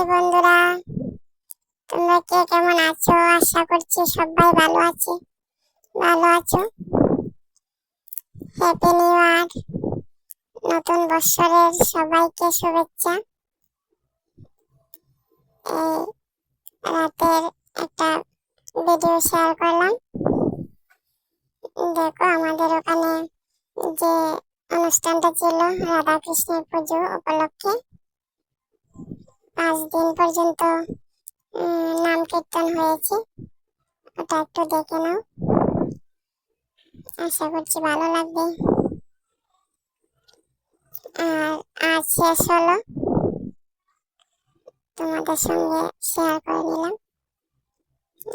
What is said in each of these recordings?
High বন্ধুরা, তোমরা কে কেমন আছো? আশা করছি সবাই ভালো আছে। ভালো আছো? হ্যাপি নিউ ইয়ার নতুন বছরের সবাইকে শুভেচ্ছা। এই রাতের একটা ভিডিও শেয়ার করলাম। দেখো আমাদের ওখানে যে অনুষ্ঠানটা ছিল রাধা কৃষ্ণের পুজো উপলক্ষে। পাঁচ দিন পর্যন্ত নাম কীর্তন হয়েছে। ওটা একটু দেখে নাও। আশা করছি ভালো লাগবে। আর, আজ শেষ হলো। তোমাদের সঙ্গে শেয়ার করে নিলাম।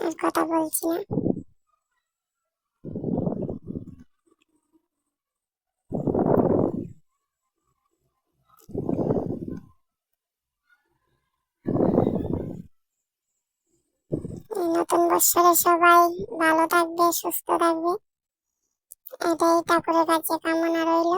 আর কথা বলছি না। নতুন বছরে সবাই ভালো থাকবে সুস্থ থাকবে। এটাই ঠাকুরের কাছে কামনা রইল।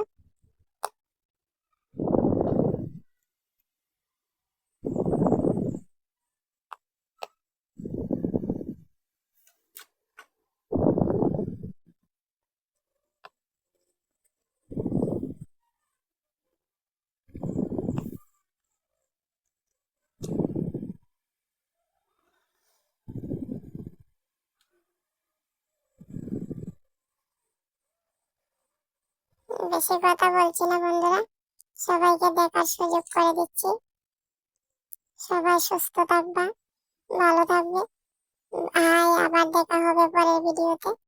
বেশি কথা বলছি না, বন্ধুরা। সবাইকে দেখার সুযোগ করে দিচ্ছি। সবাই সুস্থ থাকবা, ভালো থাকবে। আয়, আবার দেখা হবে পরের ভিডিওতে।